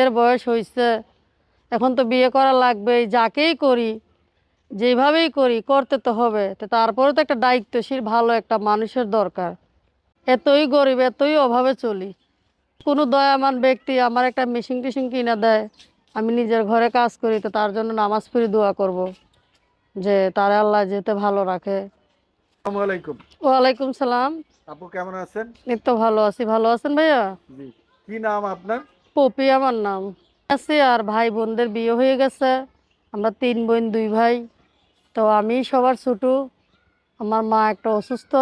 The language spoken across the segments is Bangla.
বিয়ের বয়স হয়েছে এখন তো বিয়ে করা লাগবেই যাকেই করি যেভাবেই করি করতে তো হবে। তো তারপরে তো একটা দায়িত্বশীল ভালো একটা মানুষের দরকার। এতই গরিব এতই অভাবে চলি। কোনো দয়ামান ব্যক্তি আমার একটা মেশিন টেশিন কিনে দেয় আমি নিজের ঘরে কাজ করি তো তার জন্য নামাজ পড়ি দোয়া করব যে তারা আল্লাহ যেতে ভালো রাখে। ওয়ালাইকুম সালাম। আপু কেমন আছেন? এই তো ভালো আছি ভালো আছেন ভাইয়া? জি। কি নাম আপনার? পপি আমার নাম। আছে আর ভাই বোনদের বিয়ে হয়ে গেছে। আমরা তিন বোন দুই ভাই। তো আমি সবার ছোটো। আমার মা একটা অসুস্থ।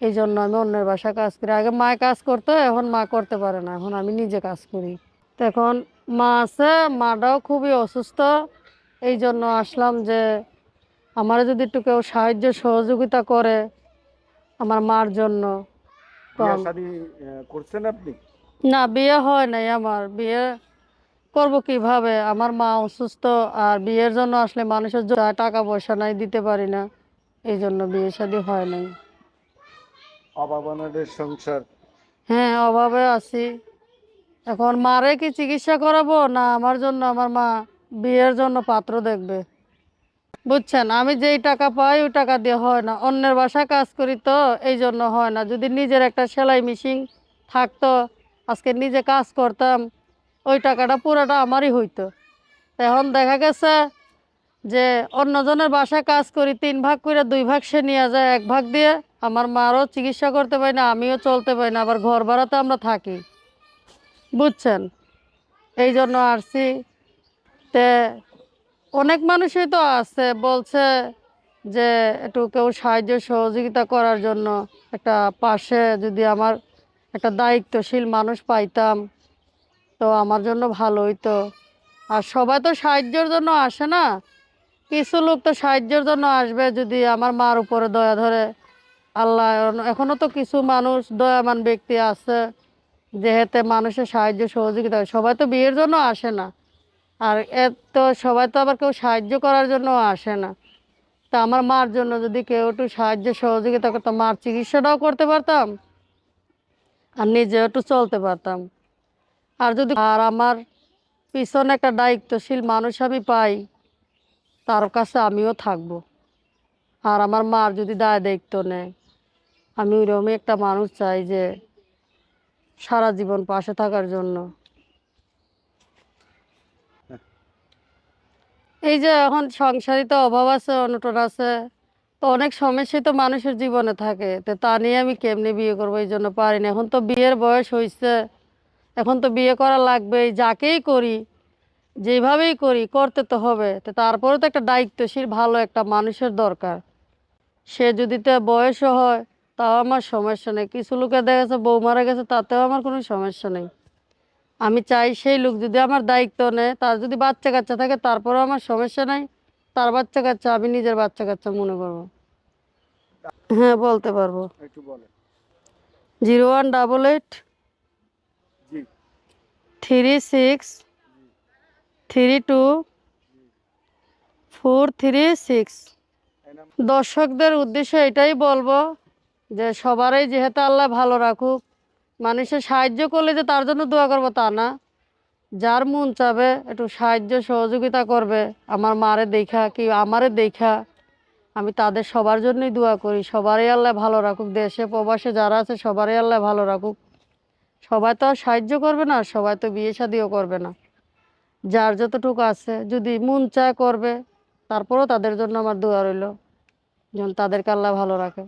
এই জন্য আমি অন্যের বাসায় কাজ করি। আগে মা কাজ করতো এখন মা করতে পারে না। এখন আমি নিজে কাজ করি। তো এখন মা আছে মাটাও খুবই অসুস্থ। এই জন্য আসলাম যে আমার যদি একটু কেউ সাহায্য সহযোগিতা করে আমার মার জন্য। করছেন আপনি? না বিয়ে হয় নাই আমার। বিয়ে করব কীভাবে? আমার মা অসুস্থ আর বিয়ের জন্য আসলে মানুষের টাকা পয়সা নাই দিতে পারি না। এই জন্য বিয়ে শাদী হয় নাই। সংসার। হ্যাঁ অভাবে আছি। এখন মারে কি চিকিৎসা করাবো? না আমার জন্য আমার মা বিয়ের জন্য পাত্র দেখবে। বুঝছেন? আমি যেই টাকা পাই ওই টাকা দিয়ে হয় না। অন্যের বাসায় কাজ করি তো এই জন্য হয় না। যদি নিজের একটা সেলাই মেশিন থাকতো আজকে নিজে কাজ করতাম, ওই টাকাটা পুরোটা আমারই হইতো। এখন দেখা গেছে যে অন্যজনের বাসায় কাজ করি, তিন ভাগ করে দুই ভাগ সে নিয়ে যায়, এক ভাগ দিয়ে আমার মারও চিকিৎসা করতে পারি না, আমিও চলতে পারি না, আবার ঘর ভাড়াতে আমরা থাকি। বুঝছেন? এই জন্য আসছি। তে অনেক মানুষই তো আছে, বলছে যে একটু কেউ সাহায্য সহযোগিতা করার জন্য একটা পাশে যদি আমার একটা দায়িত্বশীল মানুষ পাইতাম। তো আমার জন্য ভালো হইতো। আর সবাই তো সাহায্যের জন্য আসে না। কিছু লোক তো সাহায্যের জন্য আসবে যদি আমার মার উপরে দয়া ধরে। আল্লাহ এখনও তো কিছু মানুষ দয়াবান ব্যক্তি আছে। যেহেতু মানুষের সাহায্য সহযোগিতা। সবাই তো বিয়ের জন্য আসে না। আর এর তো সবাই তো আবার কেউ সাহায্য করার জন্য আসে না। তা আমার মার জন্য যদি কেউ একটু সাহায্য সহযোগিতা করতো, মার চিকিৎসাটাও করতে পারতাম। আর নিজেও একটু চলতে পারতাম। আর যদি আর আমার পিছনে একটা দায়িত্বশীল মানুষ আমি পাই তার কাছে আমিও থাকব। আর আমার মার যদি দায় দায়িত্ব নেয় আমি ওইরকমই একটা মানুষ চাই যে সারা জীবন পাশে থাকার জন্য। এই যে এখন সংসারিত অভাব আছে অনটন আছে তো অনেক সমস্যাই তো মানুষের জীবনে থাকে। তো তা নিয়ে আমি কেমনি বিয়ে করব এই জন্য পারি না। এখন তো বিয়ের বয়স হয়েছে এখন তো বিয়ে করা লাগবেই। যাকেই করি, যেভাবেই করি, করতে তো হবে। তো তারপরে তো একটা দায়িত্বশীল, ভালো একটা মানুষের দরকার। সে যদি তো বয়সও হয়, তাও আমার সমস্যা নেই। কিছু লোকে দেখা গেছে বউ মারা গেছে, তাতেও আমার কোনো সমস্যা নেই। আমি চাই সেই লোক যদি আমার দায়িত্ব নেয়, তার যদি বাচ্চা কাচ্চা থাকে, তারপরেও আমার সমস্যা নাই। তার বাচ্চা কাচ্চা আমি নিজের বাচ্চা কাচ্চা মনে করব। হ্যাঁ বলতে পারব। একটু বলেন। Zero one double eight three six three two four three six. দর্শকদের উদ্দেশ্যে এটাই বলব যে সবারই যেহেতু আল্লাহ ভালো রাখুক মানুষের সাহায্য করলে যে তার জন্য দোয়া করব তা না। যার মন চাবে একটু সাহায্য সহযোগিতা করবে, আমার মারে দেখা কি আমারে দেখা। আমি তাদের সবার জন্যই দোয়া করি, সবারই আল্লাহ ভালো রাখুক, দেশে প্রবাসে যারা আছে সবারই আল্লাহ ভালো রাখুক। সবাই তো আর সাহায্য করবে না, সবাই তো বিয়ে শাদিও করবে না। যার যতটুকু আছে, যদি মন চায় করবে, তারপরেও তাদের জন্য আমার দোয়া রইল। যেন তাদেরকে আল্লাহ ভালো রাখে।